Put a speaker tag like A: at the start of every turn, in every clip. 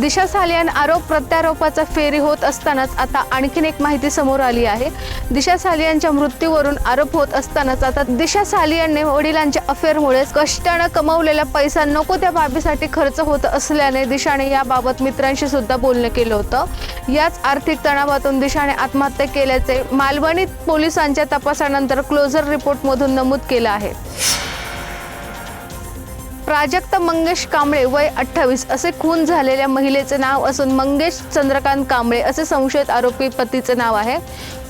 A: दिशा सालियान आरोप प्रत्यारोपाचा फेरी होत असतानाच आता आणखीन एक माहिती समोर आली आहे. दिशा सालियानच्या मृत्यूवरून आरोप होत असतानाच आता दिशा सालियानने वडिलांच्या अफेअरमुळे कष्टानं कमवलेला पैसा नको त्या बाबीसाठी खर्च होत असल्याने दिशाने याबाबत मित्रांशी सुद्धा बोलणं केलं होतं. याच आर्थिक तणावातून दिशाने आत्महत्या केल्याचे मालवणी पोलिसांच्या तपासानंतर क्लोजर रिपोर्टमधून नमूद केलं आहे. प्राजक्त मंगेश कांबळे वय अठ्ठावीस. असे खून झालेल्या महिलेचे नाव असून मंगेश चंद्रकांत कांबळे असे संशयित आरोपी पतीचे नाव आहे.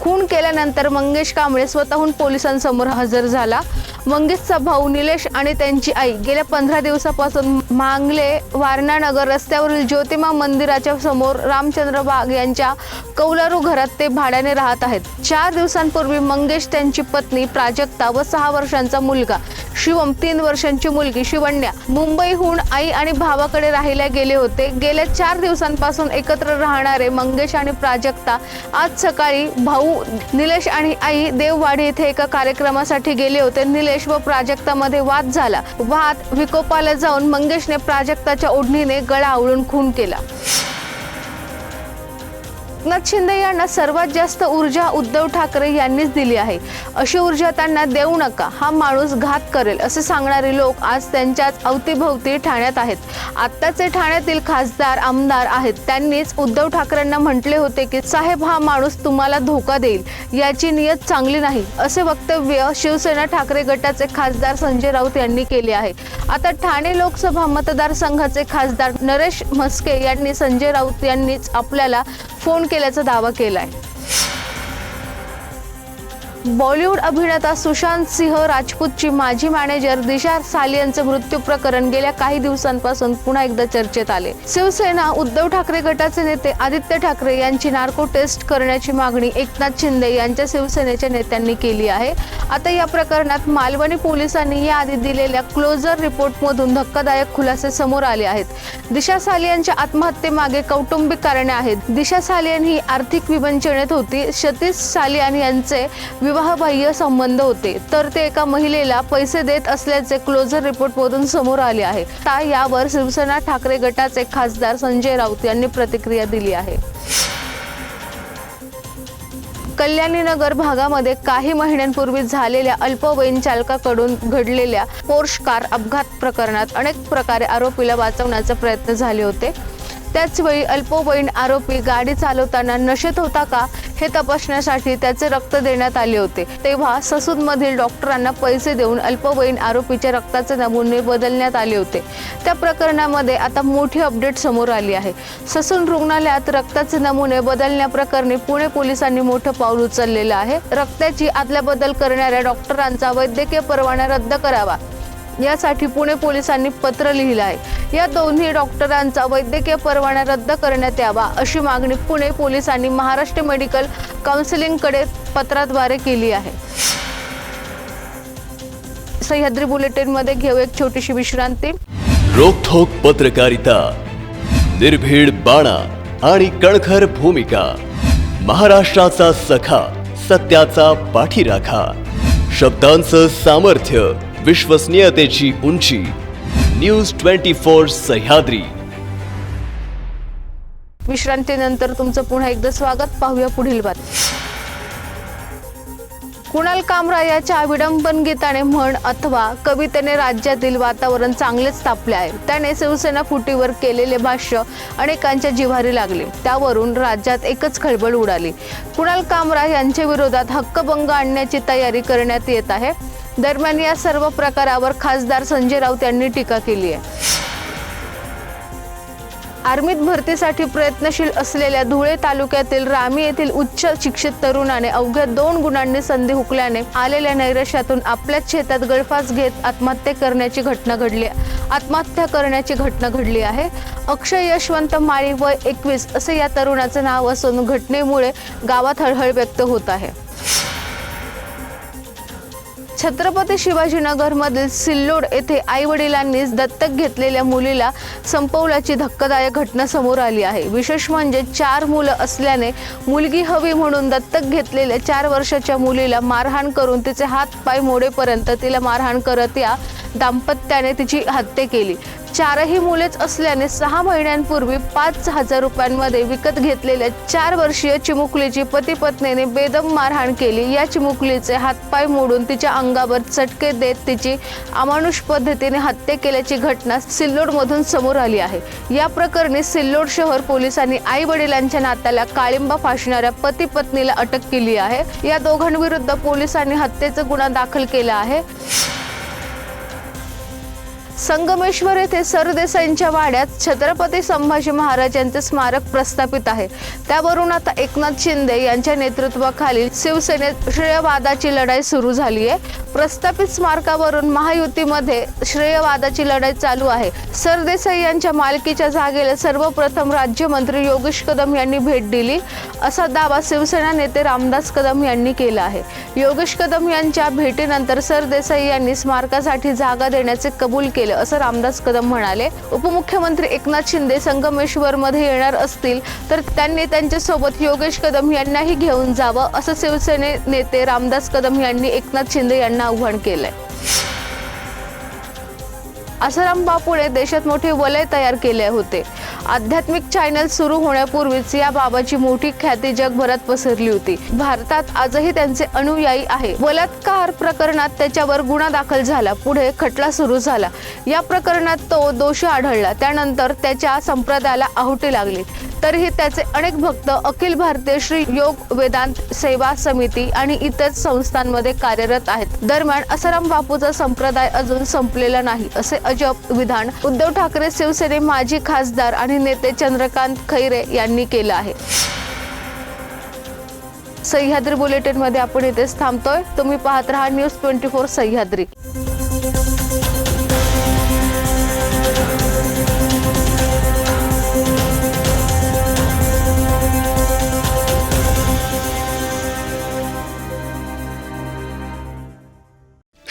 A: खून केल्यानंतर मंगेश कांबळे स्वतःहून पोलिसांसमोर हजर झाला. मंगेशचा भाऊ निलेश आणि त्यांची आई गेल्या पंधरा दिवसापासून मांगले वारणानगर रस्त्यावरील ज्योतिमा मंदिराच्या समोर रामचंद्र बाग यांच्या कौलारू घरात ते भाड्याने राहत आहेत. चार दिवसांपूर्वी मंगेश त्यांची पत्नी प्राजक्ता व सहा वर्षांचा मुलगा शिवम तीन वर्षांची मुलगी शिवण्या मुंबईहून आई आणि भावाकडे राहायला गेले होते. गेल्या चार दिवसांपासून एकत्र राहणारे मंगेश आणि प्राजक्ता आज सकाळी भाऊ निलेश आणि आई देववाडी येथे एका कार्यक्रमासाठी गेले होते. निलेश व प्राजक्तामध्ये वाद झाला. वाद विकोपाला जाऊन मंगेशने प्राजक्ताच्या ओढणीने गळा आवळून खून केला. एकनाथ शिंदे यांना सर्वात जास्त ऊर्जा उद्धव ठाकरे यांनीच दिली आहे. अशी ऊर्जा त्यांना देऊ नका हा माणूस घात करेल असे सांगणारे लोक आज त्यांच्याच अवतीभोवती ठाण्यात आहेत. आत्ताचे ठाण्यातील खासदार आमदार आहेत. त्यांनीच उद्धव ठाकरेंना म्हटले होते की साहेब हा माणूस तुम्हाला धोका देईल याची नियत चांगली नाही. असे वक्तव्य शिवसेना ठाकरे गटाचे खासदार संजय राऊत यांनी केले आहे. आता ठाणे लोकसभा मतदारसंघाचे खासदार नरेश म्हस्के यांनी संजय राऊत यांनीच आपल्याला फोन केल्याचा दावा केला आहे बॉलिवूड अभिनेता सुशांत सिंह राजपूतची माजी मॅनेजर दिशा सालियनचे मृत्यू प्रकरण गेल्या काही दिवसांपासून पुन्हा एकदा चर्चेत आले. शिवसेना उद्धव ठाकरे गटाचे नेते आदित्य ठाकरे यांची नार्को टेस्ट करण्याची मागणी एकनाथ शिंदे यांच्या शिवसेनेच्या नेत्यांनी केली आहे. आता या प्रकरणात मालवणी पोलिसांनी याआधी दिलेल्या क्लोजर रिपोर्टमधून धक्कादायक खुलासे समोर आले आहेत. दिशा सालियनच्या आत्महत्येमागे कौटुंबिक कारणे आहेत. दिशा सालियन ही आर्थिक विवंचनेत होती. सतीश सालियान यांचे विवाहबाह्य संबंध होते तर ते एका महिलेला पैसे देत असल्याचे क्लोजर रिपोर्टमधून समोर आले आहे. आता यावर शिवसेना ठाकरे गटाचे खासदार संजय राऊत यांनी प्रतिक्रिया दिली आहे. कल्याणीनगर भागामध्ये काही महिन्यांपूर्वी झालेल्या अल्पवयीन चालकाकडून घडलेल्या पोर्श कार अपघात प्रकरणात अनेक प्रकारे आरोपीला वाचवण्याचे प्रयत्न झाले होते. त्याचवेळी अल्पवयीन आरोपी गाडी चालवताना नशेत होता का हे तपासण्यासाठी त्याचे रक्त देण्यात आले होते. तेव्हा ससूदमधील डॉक्टरांना पैसे देऊन अल्पवयीन आरोपीच्या रक्ताचे नमुने बदलण्यात आले होते. त्या प्रकरणामध्ये आता मोठी अपडेट समोर आली आहे. ससून रुग्णालयात रक्ताचे नमुने बदलण्याप्रकरणी पुणे पोलिसांनी मोठं पाऊल उचललेलं आहे. रक्ताची आदलाबदल करणाऱ्या डॉक्टरांचा वैद्यकीय परवाना रद्द करावा. यासाठी पुणे पोलिसांनी पत्र लिहिलं आहे. या दोन्ही डॉक्टरांचा वैद्यकीय परवाना रद्द करण्यात यावा अशी मागणी पुणे पोलिसांनी महाराष्ट्र मेडिकल काउन्सिलिंगकडे पत्राद्वारे केली आहे. सह्याद्री बुलेटिनमध्ये घेऊ एक छोटीशी विश्रांती.
B: रोखोक पत्रकारिता निर्भीड बाणा आणि कणखर भूमिका महाराष्ट्राचा सखा सत्याचा पाठीराखा शब्दांचं सामर्थ्य विश्वसनीयतेची उंची न्यूज ट्वेंटी फोर सह्याद्री.
A: विश्रांतीनंतर तुमचं पुन्हा एकदा स्वागत. पाहूया पुढील बात कुणाल कामरा याच्या विडंबन गीताने म्हण अथवा कवितेने राज्यातील वातावरण चांगलेच तापले आहे. त्याने शिवसेना फुटीवर केलेले भाष्य अनेकांच्या जिव्हारी लागले. त्यावरून राज्यात एकच खळबळ उडाली. कुणाल कामरा यांच्या विरोधात हक्कभंग आणण्याची तयारी करण्यात येत आहे. दरम्यान या सर्व प्रकारावर खासदार संजय राऊत यांनी टीका केली आहे. आर्मीत भरतीसाठी प्रयत्नशील असलेल्या धुळे तालुक्यातील रामी येथील उच्च शिक्षित तरुणाने अवघ्या दोन गुणांनी संधी हुकल्याने आलेल्या नैराश्यातून आपल्याच शेतात गळफास घेत आत्महत्या करण्याची घटना घडली आत्महत्या करण्याची घटना घडली आहे. अक्षय यशवंत माळी वय एकवीस असे या तरुणाचं नाव असून घटनेमुळे गावात हळहळ व्यक्त होत आहे. छत्रपती शिवाजीनगरमधील सिल्लोड येथे आई वडिलांनी दत्तक घेतलेल्या मुलीला संपवल्याची धक्कादायक घटना समोर आली आहे. विशेष म्हणजे चार मुलं असल्याने मुलगी हवी म्हणून दत्तक घेतलेल्या चार वर्षाच्या मुलीला मारहाण करून तिचे हात पाय मोडेपर्यंत तिला मारहाण करत या दाम्पत्याने तिची हत्या केली. चारही मुलेच असल्याने सहा महिन्यांपूर्वी पाच हजार रुपयांमध्ये विकत घेतलेल्या चार वर्षीय चिमुकलीची पती पत्नीने बेदम मारहाण केली. या चिमुकलीचे हातपाय मोडून तिच्या अंगावर चटके देत तिची अमानुष पद्धतीने हत्या केल्याची घटना सिल्लोडमधून समोर आली आहे. या प्रकरणी सिल्लोड शहर पोलिसांनी आई वडिलांच्या नात्याला काळिंबा फासणाऱ्या पती पत्नीला अटक केली आहे. या दोघांविरुद्ध पोलिसांनी हत्येचा गुन्हा दाखल केला आहे. संगमेश्वर येथे सरदेसाईंच्या वाड्यात छत्रपती संभाजी महाराजांचे स्मारक प्रस्थापित आहे. त्यावरून आता एकनाथ शिंदे यांच्या नेतृत्वाखालील शिवसेनेत श्रेयवादाची लढाई सुरू झाली आहे. प्रस्थापित स्मारकावरून महायुतीमध्ये श्रेयवादाची लढाई चालू आहे. सरदेसाई यांच्या मालकीच्या जागेला सर्वप्रथम राज्यमंत्री योगेश कदम यांनी भेट दिली असा दावा शिवसेना नेते रामदास कदम यांनी केला आहे. योगेश कदम यांच्या भेटीनंतर सरदेसाई यांनी स्मारकासाठी जागा देण्याचे कबूल केले. असं रामदास कदम म्हणाले. उपमुख्यमंत्री एकनाथ शिंदे संगमेश्वर मध्ये येणार असतील तर त्यांनी त्यांच्यासोबत योगेश कदम यांनाही घेऊन जावं असं शिवसेने नेते रामदास कदम यांनी एकनाथ शिंदे यांना आव्हान केलंय. आसाराम बापूने देशात मोठे वलय तयार केले होते. आध्यात्मिक चॅनल सुरू होण्यापूर्वीच या बाबाची मोठी ख्याती जगभरात पसरली होती. भारतात आजही त्यांचे अनुयायी आहे. बलात्कार प्रकरणात त्याच्यावर गुन्हा दाखल झाला. पुढे खटला सुरू झाला. या प्रकरणात तो दोषी आढळला. त्यानंतर त्याच्या संप्रदायाला आहुटी लागली. तरीही त्याचे अनेक भक्त अखिल भारतीय श्री योग वेदांत सेवा समिती आणि इतर संस्थांमध्ये कार्यरत आहेत. दरम्यान असाराम बापूचा संप्रदाय अजून संपलेला नाही असे अजब विधान उद्धव ठाकरे शिवसेने माजी खासदार आणि नेते चंद्रकांत खैरे यांनी केलं आहे. सह्याद्री बुलेटिनमध्ये आपण इथेच थांबतोय. तुम्ही पाहत राहा न्यूज ट्वेंटी फोर सह्याद्री.